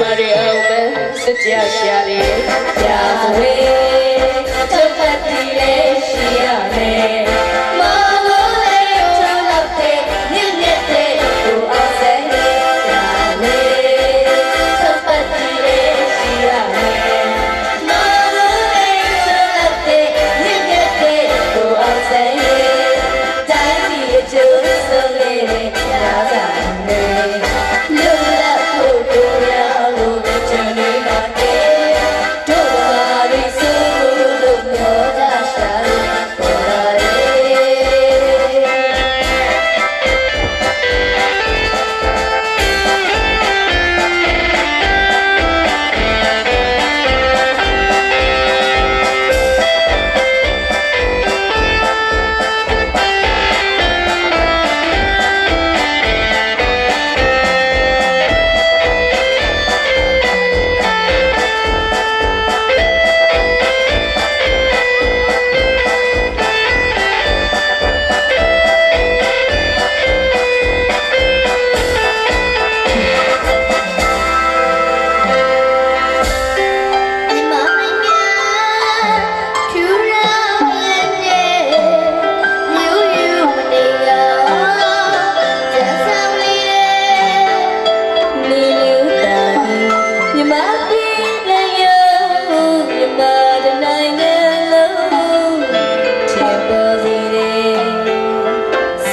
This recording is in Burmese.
မတွေအုံးမဲစစ်ကြရှာရီရာဝေးတပတ်တိလေးရှိရမယ်